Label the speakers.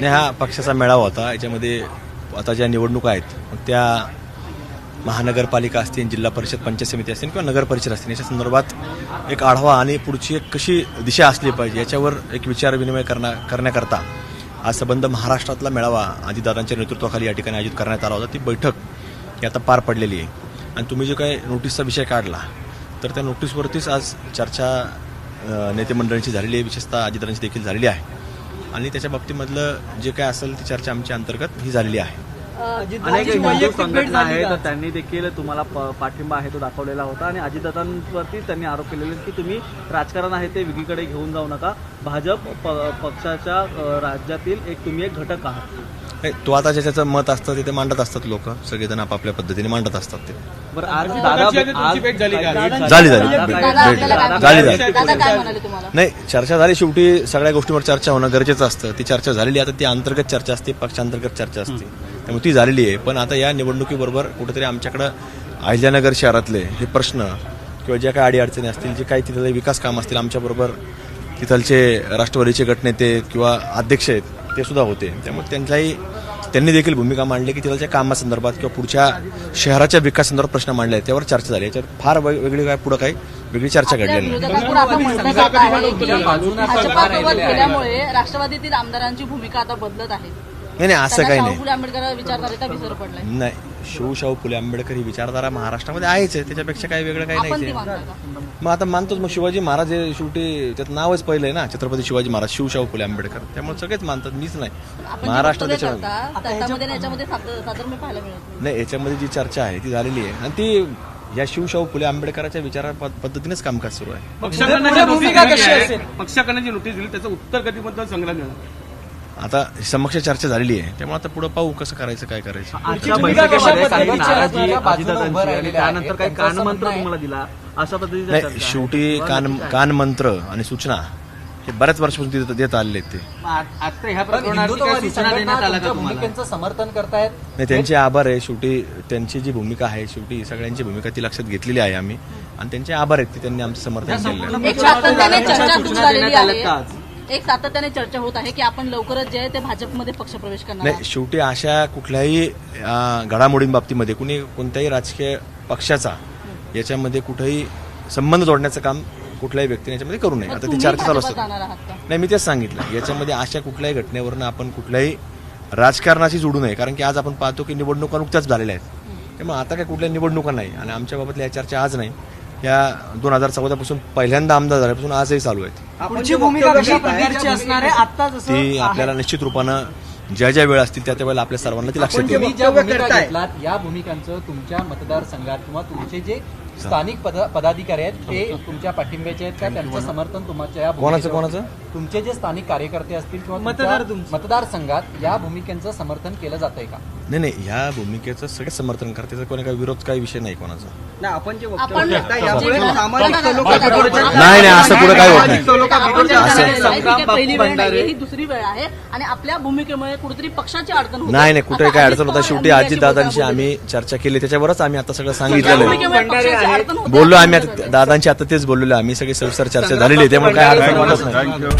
Speaker 1: नाही हा पक्षाचा मेळावा होता. याच्यामध्ये आता ज्या निवडणुका आहेत त्या महानगरपालिका असतील जिल्हा परिषद पंचायत समिती असतील किंवा नगर परिषद असतील याच्या संदर्भात एक आढावा आणि पुढची एक कशी दिशा असली पाहिजे याच्यावर एक विचार विनिमय करण्या करण्याकरता आज संबंध महाराष्ट्रातला मेळावा आदिदादांच्या नेतृत्वाखाली या ठिकाणी आयोजित करण्यात आला होता. ती बैठक ही आता पार पडलेली आहे. आणि तुम्ही जो काही नोटीसचा विषय काढला तर त्या नोटीसवरतीच आज चर्चा अ, झालेली आहे. विशेषतः आदिदारांची देखील झालेली आहे. आणि त्याच्या बाबतीमधलं जे काय असेल ती चर्चा आमच्या अंतर्गत ही झालेली आहे.
Speaker 2: अनेक हिंदू संघटना आहेत. तर त्यांनी देखील तुम्हाला पाठिंबा आहे तो दाखवलेला होता आणि अजितदादांवरती त्यांनी आरोप केलेले की तुम्ही राजकारण आहे ते वेगळीकडे घेऊन जाऊ नका. भाजप पक्षाच्या राज्यातील एक तुम्ही एक घटक आहात.
Speaker 1: नाही, तो आता ज्याचं मत असतं ते ते मांडत असतात लोक सगळेजण आपापल्या पद्धतीने मांडत असतात ते
Speaker 2: बरं आज दादा आज
Speaker 3: भेट झाली का?
Speaker 2: दादा-
Speaker 1: झाली, झाली.
Speaker 2: दादा
Speaker 1: भेट-
Speaker 4: आपल्याला काय
Speaker 1: झाली,
Speaker 4: म्हणाले?
Speaker 1: झाली.
Speaker 4: दादा काय म्हणाले तुम्हाला
Speaker 1: नाही चर्चा झाली शेवटी सगळ्या गोष्टींवर चर्चा होणं गरजेचं असतं ती चर्चा झालेली आहे. आता ती अंतर्गत चर्चा असते पक्षांतर्गत चर्चा असते त्यामुळे ती झालेली आहे पण आता या निवडणुकीबरोबर कुठेतरी आमच्याकडं अहिल्यानगर शहरातले हे प्रश्न किंवा ज्या काही अडीअडचणी असतील जे काही तिथले विकास काम असतील आमच्याबरोबर तिथलचे राष्ट्रवादीचे गटनेते किंवा अध्यक्ष आहेत ते सुद्धा होते. त्यामुळे त्यांच्याही त्यांनी देखील भूमिका मांडली की तिथलच्या कामासंदर्भात किंवा पुढच्या शहराच्या विकासासंदर्भात प्रश्न मांडले आहेत. त्यावर चर्चा झाली. याच्यावर फार वेग- वेगळी काय पुढं काही वेगळी चर्चा घडलेली नाही.
Speaker 4: गेल्यामुळे राष्ट्रवादीतील आमदारांची भूमिका आता बदलत आहे.
Speaker 1: नाही नाही असं काही नाही.
Speaker 4: फुले आंबेडकर विचारधारेचा विसर पडलाय.
Speaker 1: नाही शिवशाहू फुले आंबेडकर ही विचारधारा महाराष्ट्रामध्ये आहेच आहे. त्याच्यापेक्षा काही वेगळं काही
Speaker 4: आपण
Speaker 1: नाही
Speaker 4: ती मानता का?
Speaker 1: मग आता मानतोच मग शिवाजी महाराज हे शेवटी त्याचं नावच पहिलं आहे ना छत्रपती शिवाजी महाराज शिवशाहू फुले आंबेडकर. त्यामुळे सगळेच मानतात मीच नाही.
Speaker 4: आपण
Speaker 1: महाराष्ट्र
Speaker 4: वक्तव्य
Speaker 1: त्याच्यामध्ये.
Speaker 4: करता त्याच्यामध्ये आणि याच्यामध्ये साधर- साधर्म्य पाहायला मिळत नाही.
Speaker 1: याच्यामध्ये जी चर्चा आहे ती झालेली आहे. आणि ती या शिवशाहू फुले आंबेडकरांच्या विचारा पद- पद्धतीनेच कामकाज सुरू आहे.
Speaker 3: पक्षाकडनं जी नोटीस दिली आहे, पक्षाकडनं जी नोटीस दिली त्याचं उत्तर कधीपर्यंत संग्रह देणार
Speaker 1: आता समक्ष चर्चा झालेली आहे. त्यामुळे आता पुढे पाहू कसं करायचं काय करायचं.
Speaker 2: आजच्या बैठकीमध्ये काही नाराजी अजितदादांची आणि त्यानंतर. काही कानमंत्र तुम्हाला दिला? अशा
Speaker 1: नाही. शेवटी कान
Speaker 2: नक्की काय?
Speaker 1: कानमंत्र आणि सूचना हे बऱ्याच वर्षापासून देत- देत आलेले आहेत ते.
Speaker 5: भूमिकेचं समर्थन करतायत.
Speaker 1: नाही त्यांचे आभार आहे. शेवटी त्यांची जी भूमिका आहे शेवटी सगळ्यांची भूमिका ती लक्षात घेतलेली आहे आम्ही. आणि त्यांचे आभार आहेत की त्यांनी आमचं समर्थन केलेलं आहे.
Speaker 4: एक सातत्याने चर्चा होत आहे की आपण लवकरच जे आहे ते भाजपमध्ये पक्षप्रवेश करणार
Speaker 1: नाही. शेवटी अशा कुठल्याही घडामोडींबाबतीमध्ये कुणी कोणत्याही राजकीय पक्षाचा याच्यामध्ये कुठेही संबंध जोडण्याचं काम कुठल्याही व्यक्तीने याच्यामध्ये करू नये. आता ती चर्चा चालू
Speaker 4: भाजपात
Speaker 1: असते
Speaker 4: जाणार आहात का?
Speaker 1: नाही मी तेच सांगितलं. याच्यामध्ये अशा कुठल्याही घटनेवरनं आपण कुठल्याही राजकारणाशी जोडू नये. कारण की आज आपण पाहतो की निवडणुका नुकत्याच झालेल्या आहेत. त्यामुळे आता काय कुठल्या निवडणुका नाही आणि आमच्या बाबतल्या या चर्चा आज नाही. या दोन हजार चौदापासून पहिल्यांदा आमदार झाल्यापासून आजही चालू आहेत.
Speaker 5: पुढची भूमिका कशा प्रकारची असणार आहे आता जसं
Speaker 1: ती आपल्याला निश्चित रूपानं ज्या ज्या वेळ असतील त्या त्या वेळेला आपल्या सर्वांना ती लक्षात
Speaker 5: घेतलात या भूमिकांचं तुमच्या मतदारसंघात किंवा तुमचे जे स्थानिक पद- पदाधिकारी आहेत ते तुमच्या पाठिंब्याचे आहेत का? त्यांचं समर्थन तुमच्या या
Speaker 1: कोणाचं कोणाचं?
Speaker 5: तुमचे जे स्थानिक कार्यकर्ते असतील किंवा मतदार मतदारसंघात या भूमिकेचं समर्थन केलं जातंय का?
Speaker 1: नाही नाही ह्या भूमिकेचं सगळे समर्थन करते त्याचा कोणी काही विरोध काही विषय नाही कोणाचा.
Speaker 2: नाही आपण जे
Speaker 1: असं पुढे काय होत नाही.
Speaker 4: आहे. ही दुसरी वेळ आहे आणि आपल्या भूमिकेमुळे कुठेतरी पक्षाची अडचण होते.
Speaker 1: नाही नाही कुठे काय अडचण होता शेवटी दादांशी
Speaker 4: बोलणी
Speaker 1: आम्ही चर्चा केली त्याच्यावरच आम्ही आता सगळं सांगितलेलं आहे. बोललो आम्ही आता दादांची आता तेच बोललेलो आहे. आम्ही सगळी सविस्तर चर्चा झालेली आहे त्यामुळे काय अडचण वाटत नाही.